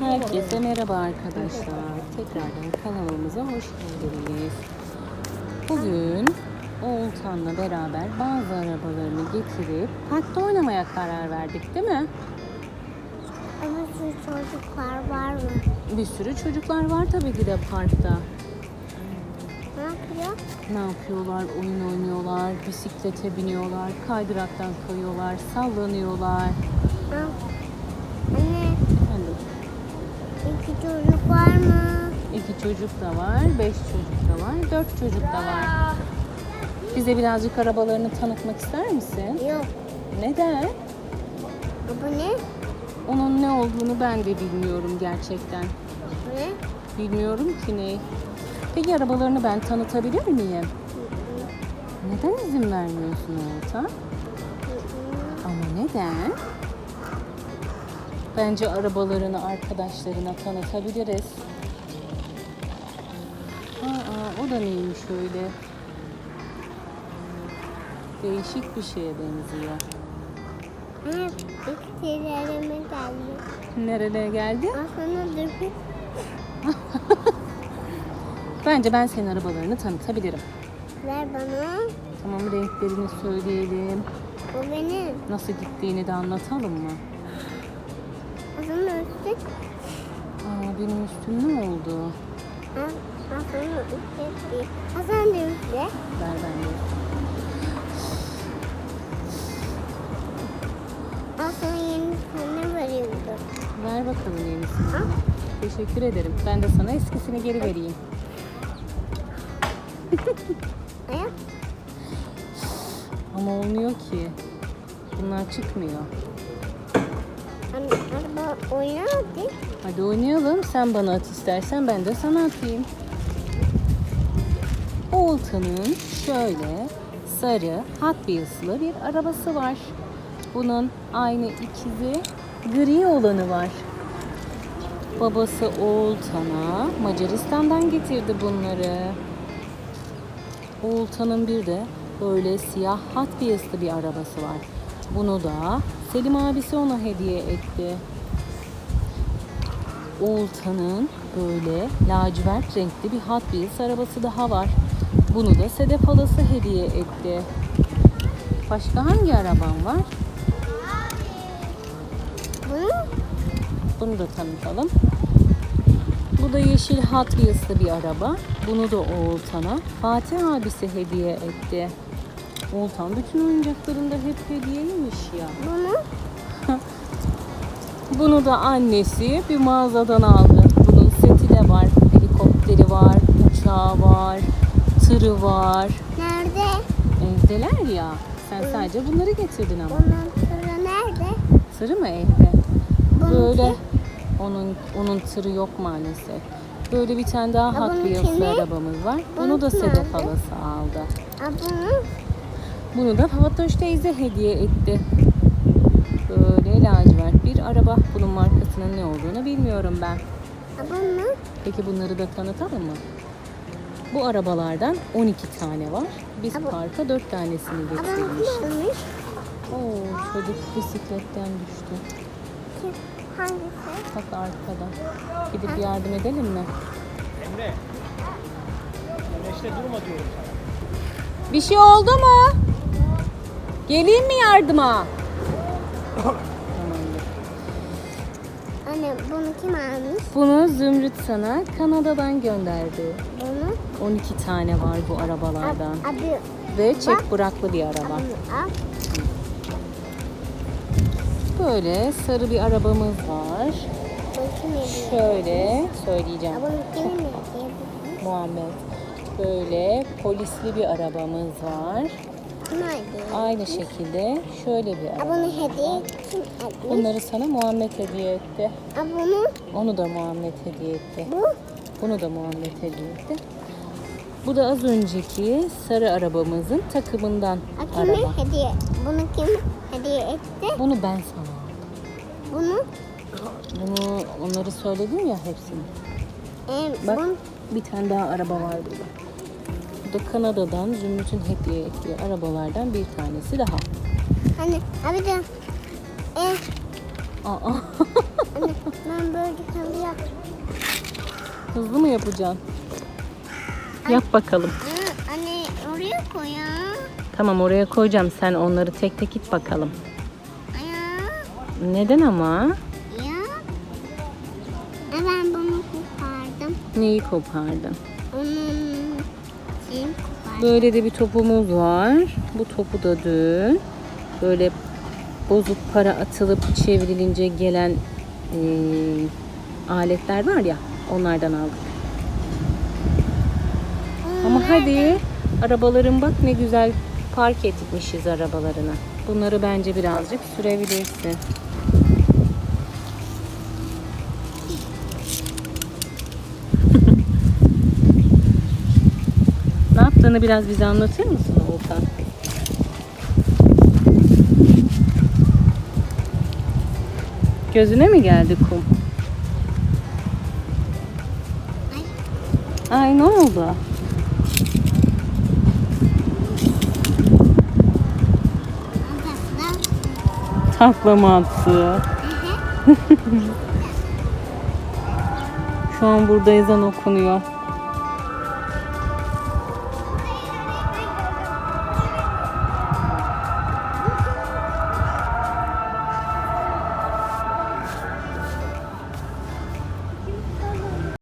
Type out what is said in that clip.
Herkese merhaba arkadaşlar. Tekrardan kanalımıza hoş geldiniz. Bugün Oğultan'la beraber bazı arabalarını getirip parkta oynamaya karar verdik değil mi? Ama şu çocuklar var mı? Bir sürü çocuklar var tabii ki de parkta. Ne yapıyor? Ne yapıyorlar? Oyun oynuyorlar, bisiklete biniyorlar, kaydıraktan kayıyorlar, sallanıyorlar. Anne, iki çocuk var mı? iki çocuk da var, beş çocuk da var, dört çocuk da var. Bize birazcık arabalarını tanıtmak ister misin? Yok. Neden? Bu ne? Onun ne olduğunu ben de bilmiyorum gerçekten. Ne? Bilmiyorum ki ne. Peki arabalarını ben tanıtabilir miyim? Neden izin vermiyorsun Oğuzhan? Ama neden? Bence arabalarını arkadaşlarına tanıtabiliriz. Aa, o da neymiş öyle? Değişik bir şeye benziyor. Bitkilerime geldi. Nerelere geldi? Aslında Bence ben senin arabalarını tanıtabilirim. ver bana. Tamam renklerini söyleyelim. Bu benim. Nasıl gittiğini de anlatalım mı? Aa, benim üstüm ne oldu? Ha, değil. Aslında üstlük. Ver ben de. Aslında yenisini veriyordu. Ver bakalım yenisini. Ha? Teşekkür ederim. Ben de sana eskisini geri vereyim. Ama olmuyor ki. Bunlar çıkmıyor. Araba hadi. Oynayalım. Sen bana at istersen ben de sana atayım. Olta'nın şöyle sarı Hot Wheels'lı bir arabası var. Bunun aynı ikizi gri olanı var. Babası Oğultan'a Macaristan'dan getirdi bunları. Oğultan'ın bir de böyle siyah Hot Wheels'lı bir arabası var. Bunu da Selim abisi ona hediye etti. Oğultan'ın böyle lacivert renkli bir Hot Wheels arabası daha var. Bunu da Sedef halası hediye etti. Başka hangi araban var? Bunu Bunu da tanıtalım. Bu da yeşil Hot Wheels'lı bir araba. Bunu da Oğultan'a Fatih abisi hediye etti. Oğultan bütün oyuncaklarında hep hediyeymiş ya. bunu Bunu da annesi bir mağazadan aldı. Bunun seti de var. Helikopteri var, uçağı var, tırı var. nerede? Evdeler ya. Sen sadece bunları getirdin ama. Bunun sıra nerede? Tırı mı evde? Bununki? Böyle onun onun tırı yok maalesef. Böyle bir tane daha Hot Wheels'lı arabamız var. Bunu da Sedef halası aldı. Ha, bunu Bunu da Fatoş teyze hediye etti. Böyle lacivert bir araba. Bunun markasının ne olduğunu bilmiyorum ben. ha, bunu Peki bunları da tanıtalım mı? Bu arabalardan 12 tane var. Biz Ama- parka 4 tanesini ha, getirmiş. Oo, çocuk bisikletten düştü. Kim? Hangisi? Bak arkada. Gidip yardım edelim mi? Emre. Güneşte durma diyorum sana. Bir şey oldu mu? Geleyim mi yardıma? Anne bunu kim almış? Bunu Zümrüt sana Kanada'dan gönderdi. Bunu 12 tane var bu arabalardan. Ab- abi Ve çek bıraklı bir araba. bunu al. Böyle sarı bir arabamız var. Şöyle söyleyeceğim. Muhammed. Böyle polisli bir arabamız var. Hediye? Aynı şekilde şöyle bir araba. bunu hediye kim etmiş? Bunları sana Muhammed hediye etti. Ha, bunu Onu da Muhammed hediye etti. bu Bunu da Muhammed hediye etti. Bu da az önceki sarı arabamızın takımından ha, kime araba. hediye? Bunu kim hediye etti? Bunu ben sana aldım. Bunu Bunu onları söyledim ya hepsini. e, Bak bunu bir tane daha araba var burada. Bu da Kanada'dan Zümrüt'ün hediye ettiği arabalardan bir tanesi daha. hani abi de e, Aa, anne ben böyle hadi kalıyor. Hızlı mı yapacaksın? Yap bakalım. Hı, Anne oraya koy ya. Tamam oraya koyacağım. Sen onları tek tek it bakalım. Ya. Neden ama? Ya. E, Ben bunu kopardım. Neyi kopardın? Onun Böyle de bir topumuz var. Bu topu da dün böyle bozuk para atılıp çevrilince gelen eee, aletler var ya onlardan aldık. Ama hadi arabaların bak ne güzel park etmişiz arabalarını. Bunları bence birazcık sürebilirsin. Yaptığını biraz bize anlatır mısın Volkan? Gözüne mi geldi kum? Ay ne oldu? Takla mı attı? Şu an burada ezan okunuyor.